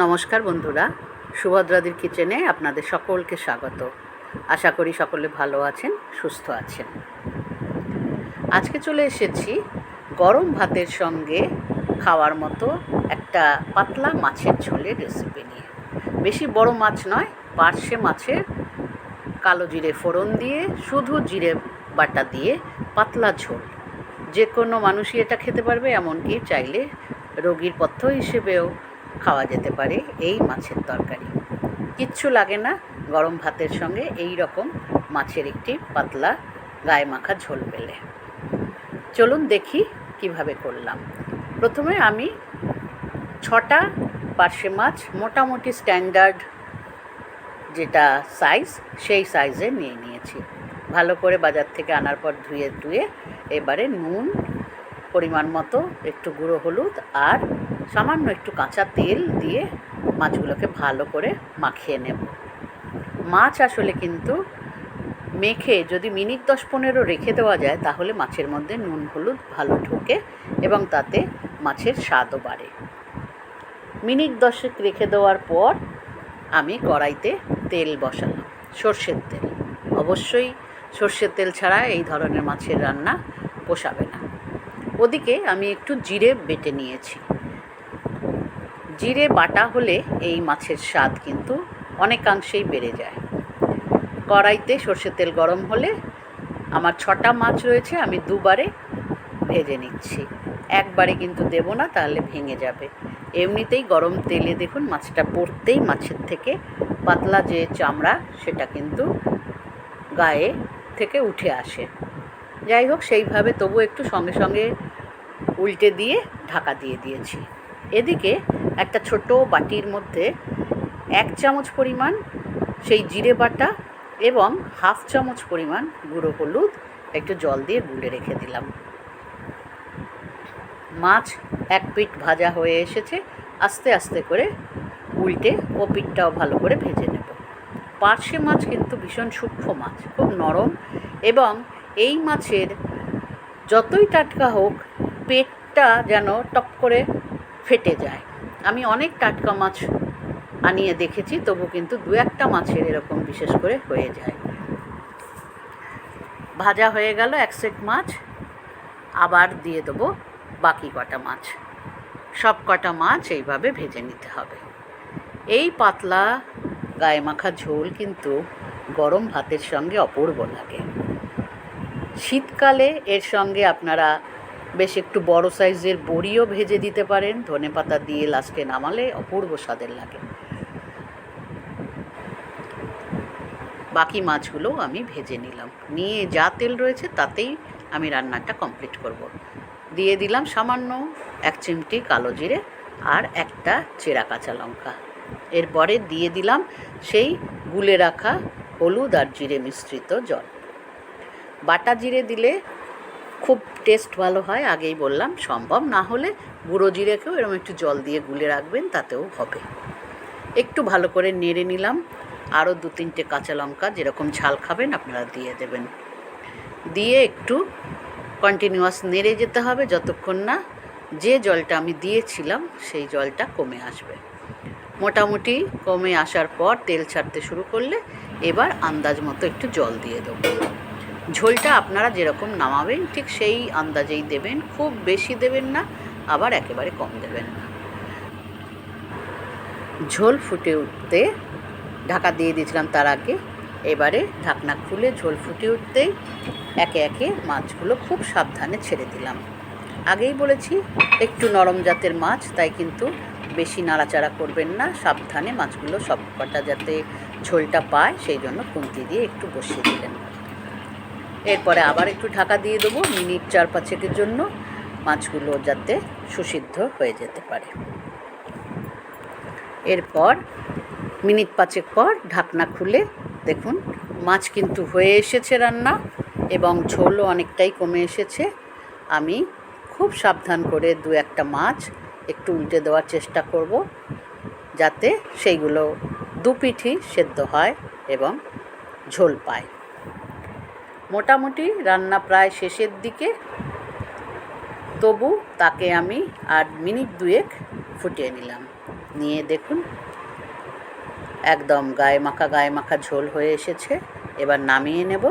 নমস্কার বন্ধুরা, সুভদ্রাদির কিচেনে আপনাদের সকলকে স্বাগত। আশা করি সকলে ভালো আছেন, সুস্থ আছেন। আজকে চলে এসেছি গরম ভাতের সঙ্গে খাওয়ার মতো একটা পাতলা মাছের ঝোলের রেসিপি নিয়ে। বেশি বড় মাছ নয় পার্শে মাছের কালো জিরে ফোড়ন দিয়ে, শুধু জিরে বাটা দিয়ে পাতলা ঝোল। যে কোনো মানুষই এটা খেতে পারবে, এমনকি চাইলে রোগীর পথ্য হিসেবেও খাওয়া যেতে পারে এই মাছের তরকারি। কিচ্ছু লাগে না গরম ভাতের সঙ্গে এই রকম মাছের একটি পাতলা গায়ে মাখা ঝোল পেলে। চলুন দেখি কীভাবে করলাম। প্রথমে আমি ছটা পার্শে মাছ মোটামুটি স্ট্যান্ডার্ড যেটা সাইজ, সেই সাইজে নিয়ে নিয়েছি। ভালো করে বাজার থেকে আনার পর ধুয়ে ধুয়ে এবারে নুন, পরিমাণ মতো, একটু গুঁড়ো হলুদ আর সামান্য একটু কাঁচা তেল দিয়ে মাছগুলোকে ভালো করে মাখিয়ে নেব। মাছ আসলে কিন্তু মেখে যদি মিনিট দশ পনেরো রেখে দেওয়া যায়, তাহলে মাছের মধ্যে নুন, হলুদ ভালো ঢোকে এবং তাতে মাছের স্বাদও বাড়ে। মিনিট দশেক রেখে দেওয়ার পর আমি কড়াইতে তেল বসালাম, সর্ষের তেল। অবশ্যই সর্ষের তেল ছাড়া এই ধরনের মাছের রান্না পোষাবে না। ওদিকে আমি একটু জিরে বেটে নিয়েছি। জিরে বাটা হলে এই মাছের স্বাদ কিন্তু অনেকাংশেই বেড়ে যায়। কড়াইতে সর্ষের তেল গরম হলে আমার ছটা মাছ রয়েছে, আমি দুবারে ভেজে নিচ্ছি। একবারে কিন্তু দেব না, তাহলে ভেঙে যাবে। এমনিতেই গরম তেলে দেখুন মাছটা পড়তেই মাছের থেকে পাতলা যে চামড়া, সেটা কিন্তু গায়ে থেকে উঠে আসে। যাই হোক, সেইভাবে তবু একটু সঙ্গে সঙ্গে উল্টে দিয়ে ঢাকা দিয়ে দিয়েছি। এদিকে একটা ছোট বাটির মধ্যে এক চামচ পরিমাণ সেই জিরে বাটা এবং হাফ চামচ পরিমাণ গুঁড়ো হলুদ একটু জল দিয়ে গুলে রেখে দিলাম। মাছ এক পিঠ ভাজা হয়ে এসেছে, আস্তে আস্তে করে উল্টে ও পিঠটাও ভালো করে ভেজে নেব। পার্শে মাছ কিন্তু ভীষণ সূক্ষ্ম মাছ, খুব নরম এবং এই মাছের যতই টাটকা হোক, পেটটা যেন টপ করে ফেটে যায়। আমি অনেক টাটকা মাছ আনিয়ে দেখেছি, তবু কিন্তু দু একটা মাছের এরকম বিশেষ করে হয়ে যায়। ভাজা হয়ে গেল এক সেট মাছ, আবার দিয়ে দেবো বাকি কটা মাছ। সব কটা মাছ এইভাবে ভেজে নিতে হবে। এই পাতলা গায়ে মাখা ঝোল কিন্তু গরম ভাতের সঙ্গে অপূর্ব লাগে। শীতকালে এর সঙ্গে আপনারা বেশ একটু বড় সাইজের বড়িও ভেজে দিতে পারেন। ধনে পাতা দিয়ে লাস্টে নামালে অপূর্ব স্বাদের লাগে। বাকি মাছগুলো আমি ভেজে নিলাম। নিয়ে যা তেল রয়েছে তাতেই আমি রান্নাটা কমপ্লিট করব। দিয়ে দিলাম সামান্য এক চিমটি কালো জিরে আর একটা চেরা কাঁচা লঙ্কা। এরপরে দিয়ে দিলাম সেই গুলে রাখা হলুদ আর জিরে মিশ্রিত জল। বাটা জিরে দিলে খুব টেস্ট ভালো হয়, আগেই বললাম, সম্ভব না হলে গুঁড়ো জিরেকেও এরকম একটু জল দিয়ে গুলে রাখবেন, তাতেও হবে। একটু ভালো করে নেড়ে নিলাম, আরও দু তিনটে কাঁচা লঙ্কা যেরকম ঝাল খাবেন আপনারা দিয়ে দেবেন। দিয়ে একটু কন্টিনিউয়াস নেড়ে যেতে হবে, যতক্ষণ না যে জলটা আমি দিয়েছিলাম, সেই জলটা কমে আসবে। মোটামুটি কমে আসার পর তেল ছাড়তে শুরু করলে এবার আন্দাজ মতো একটু জল দিয়ে দেবো। ঝোলটা আপনারা যেরকম নামাবেন, ঠিক সেই আন্দাজেই দেবেন। খুব বেশি দেবেন না, আবার একেবারে কম দেবেন না। ঝোল ফুটে উঠতে, ঢাকা দিয়ে দিয়েছিলাম তার আগে, এবারে ঢাকনা খুলে ঝোল ফুটে উঠতেই একে একে মাছগুলো খুব সাবধানে ছেড়ে দিলাম। আগেই বলেছি, একটু নরম জাতের মাছ, তাই কিন্তু বেশি নাড়াচাড়া করবেন না, সাবধানে মাছগুলো সব কটা যাতে ঝোলটা পায়, সেই জন্য খুন্তি দিয়ে একটু বসিয়ে দিলেন। এরপরে আবার একটু ঢাকা দিয়ে দেবো মিনিট চার পাঁচেকের জন্য মাছগুলো যাতে সুসিদ্ধ হয়ে যেতে পারে। এরপর মিনিট পাঁচেক পর ঢাকনা খুলে দেখুন মাছ কিন্তু হয়ে এসেছে রান্না এবং ঝোলও অনেকটাই কমে এসেছে। আমি খুব সাবধান করে দু একটা মাছ একটু উল্টে দেওয়ার চেষ্টা করব যাতে সেইগুলো দু পিঠি সেদ্ধ হয় এবং ঝোল পায়। মোটামুটি রান্না প্রায় শেষের দিকে। তবু তাকে আমি আর মিনিট দুয়েক ফুটিয়ে নিলাম। নিয়ে দেখুন, একদম গায়ে মাখা গায়ে মাখা ঝোল হয়ে এসেছে। এবার নামিয়ে নেব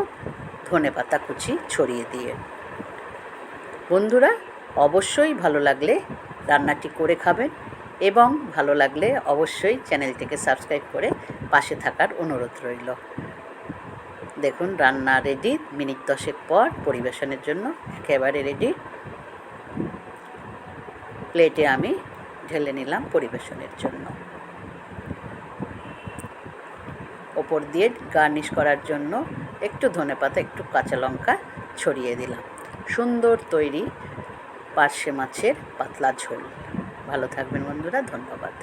ধনে পাতা কুচি ছড়িয়ে দিয়ে। বন্ধুরা, অবশ্যই ভালো লাগলে রান্নাটি করে খাবেন এবং ভালো লাগলে অবশ্যই চ্যানেলটিকে সাবস্ক্রাইব করে পাশে থাকার অনুরোধ রইল। দেখুন, রান্না রেডি মিনিট দশেক পর পরিবেশনের জন্য একেবারে রেডি প্লেটে আমি ঢেলে নিলাম পরিবেশনের জন্য। ওপর দিয়ে গার্নিশ করার জন্য একটু ধনেপাতা একটু কাঁচা লঙ্কা ছড়িয়ে দিলাম। সুন্দর তৈরি পার্শে মাছের পাতলা ঝোল। ভালো থাকবেন বন্ধুরা, ধন্যবাদ।